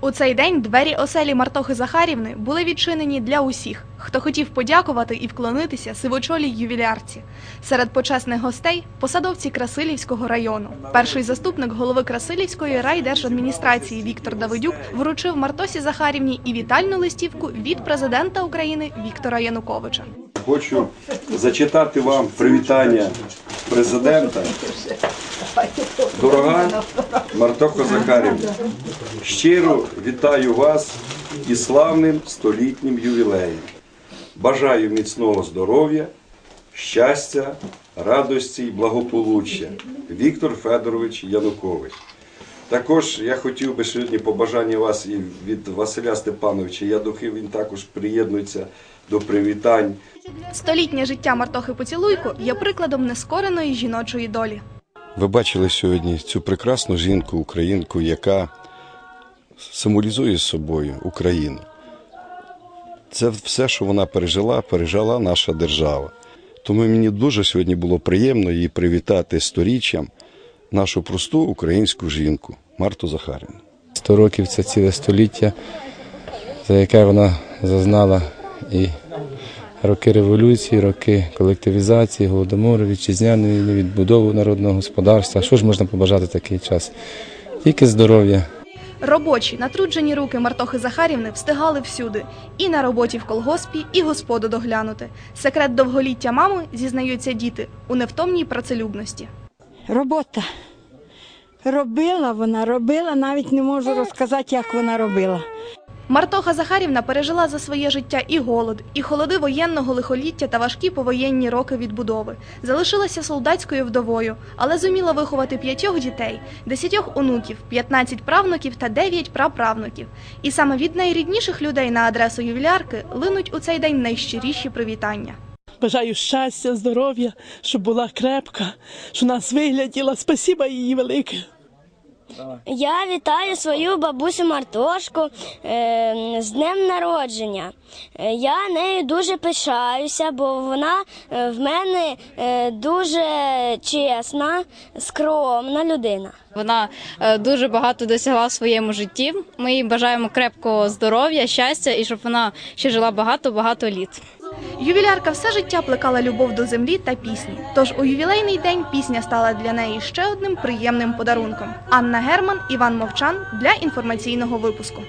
У цей день двері оселі Мартохи Захарівни були відчинені для усіх, хто хотів подякувати і вклонитися сивочолій ювілярці. Серед почесних гостей посадовці Красилівського району. Перший заступник голови Красилівської райдержадміністрації Віктор Давидюк вручив Мартосі Захарівні і вітальну листівку від президента України Віктора Януковича. Хочу зачитати вам привітання президента. Дорога Мартохо Захарівна, щиро вітаю вас із славним столітнім ювілеєм. Бажаю міцного здоров'я, щастя, радості і благополуччя. Віктор Федорович Янукович. Також я хотів би сьогодні побажання вас і від Василя Степановича Ядухи, він також приєднується до привітань. Столітнє життя Мартохи Поцілуйко є прикладом нескореної жіночої долі. Ви бачили сьогодні цю прекрасну жінку, українку, яка символізує собою Україну. Це все, що вона пережила, пережила наша держава. Тому мені дуже сьогодні було приємно її привітати сторіччям нашу просту українську жінку Марту Захарівну. 100 років це ціле століття, за яке вона зазнала і роки революції, роки колективізації, голодомору, вітчизняної відбудову народного господарства. Що ж можна побажати такий час? Тільки здоров'я. Робочі, натруджені руки Мартохи Захарівни встигали всюди і на роботі в колгоспі, і господу доглянути. Секрет довголіття мами зізнаються діти у невтомній працелюбності. Робота. Робила вона, робила, навіть не можу розказати, як вона робила. Мартоха Захарівна пережила за своє життя і голод, і холоди воєнного лихоліття та важкі повоєнні роки відбудови. Залишилася солдатською вдовою, але зуміла виховати п'ятьох дітей, десятьох онуків, 15 правнуків та 9 праправнуків. І саме від найрідніших людей на адресу ювілярки линуть у цей день найщиріші привітання. Бажаю щастя, здоров'я, щоб була крепка, що нас вигляділа. Спасіба їй велике. Я вітаю свою бабусю Мартошку е, з днем народження. Е, Я нею дуже пишаюся, бо вона е, в мене е, дуже чесна, скромна людина. Вона е, дуже багато досягла в своєму житті. Ми їй бажаємо крепкого здоров'я, щастя і щоб вона ще жила багато-багато літ. Ювілярка все життя плекала любов до землі та пісні. Тож у ювілейний день пісня стала для неї ще одним приємним подарунком. Анна Герман, Іван Мовчан для інформаційного випуску.